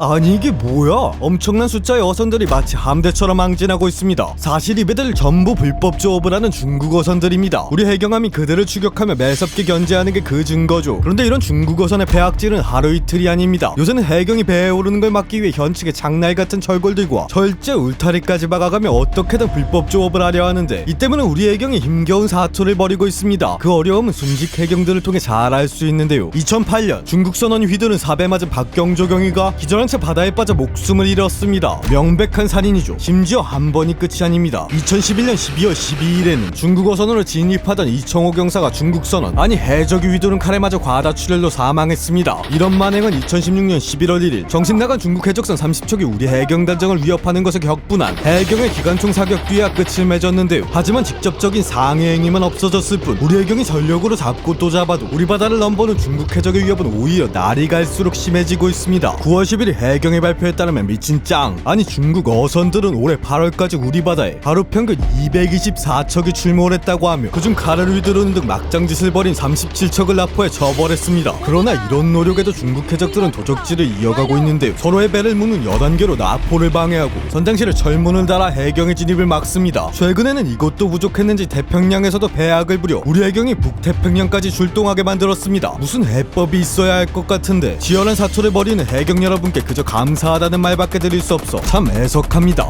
아니 이게 뭐야? 엄청난 숫자의 어선들이 마치 함대처럼 항진하고 있습니다. 사실 이배들 전부 불법 조업을 하는 중국 어선들입니다. 우리 해경함이 그들을 추격하며 매섭게 견제하는 게 그 증거죠. 그런데 이런 중국 어선의 배악질은 하루 이틀이 아닙니다. 요새는 해경이 배에 오르는 걸 막기 위해 현측에 장날 같은 철골들과 철제 울타리까지 막아가며 어떻게든 불법 조업을 하려 하는데 이 때문에 우리 해경이 힘겨운 사투를 벌이고 있습니다. 그 어려움은 순직 해경들을 통해 잘 알 수 있는데요. 2008년 중국 선원이 휘두른 사배 맞은 박경조 경위가 기절한 채 바다에 빠져 목숨을 잃었습니다. 명백한 살인이죠. 심지어 한 번이 끝이 아닙니다. 2011년 12월 12일에는 중국 어선으로 진입하던 이청호 경사가 중국 선원 아니 해적이 휘두른 칼에 맞아 과다출혈로 사망했습니다. 이런 만행은 2016년 11월 1일 정신 나간 중국 해적선 30척이 우리 해경 단정을 위협하는 것에 격분한 해경의 기관총 사격 뒤에 끝을 맺었는데요. 하지만 직접적인 상해 행위만 없어졌을 뿐 우리 해경이 전력으로 잡고 또 잡아도 우리 바다를 넘보는 중국 해적의 위협은 오히려 날이 갈수록 심해지고 있습니다. 9월 11일 해경의 발표에 따르면 미친 짱 아니 중국 어선들은 올해 8월까지 우리 바다에 하루 평균 224척이 출몰 했다고 하며 그중 칼을 휘두르는 등 막장짓을 벌인 37척을 납포해 처벌했습니다. 그러나 이런 노력에도 중국 해적들은 도적질을 이어가고 있는데 서로의 배를 묶는 여단계로 납포를 방해하고 선장실에 철문을 달아 해경의 진입을 막습니다. 최근에는 이것도 부족했는지 태평양에서도 배악을 부려 우리 해경이 북태평양까지 출동하게 만들었습니다. 무슨 해법이 있어야 할 것 같은데 치열한 사투를 벌이는 해경 여러분께 그저 감사하다는 말밖에 드릴 수 없어 참 애석합니다.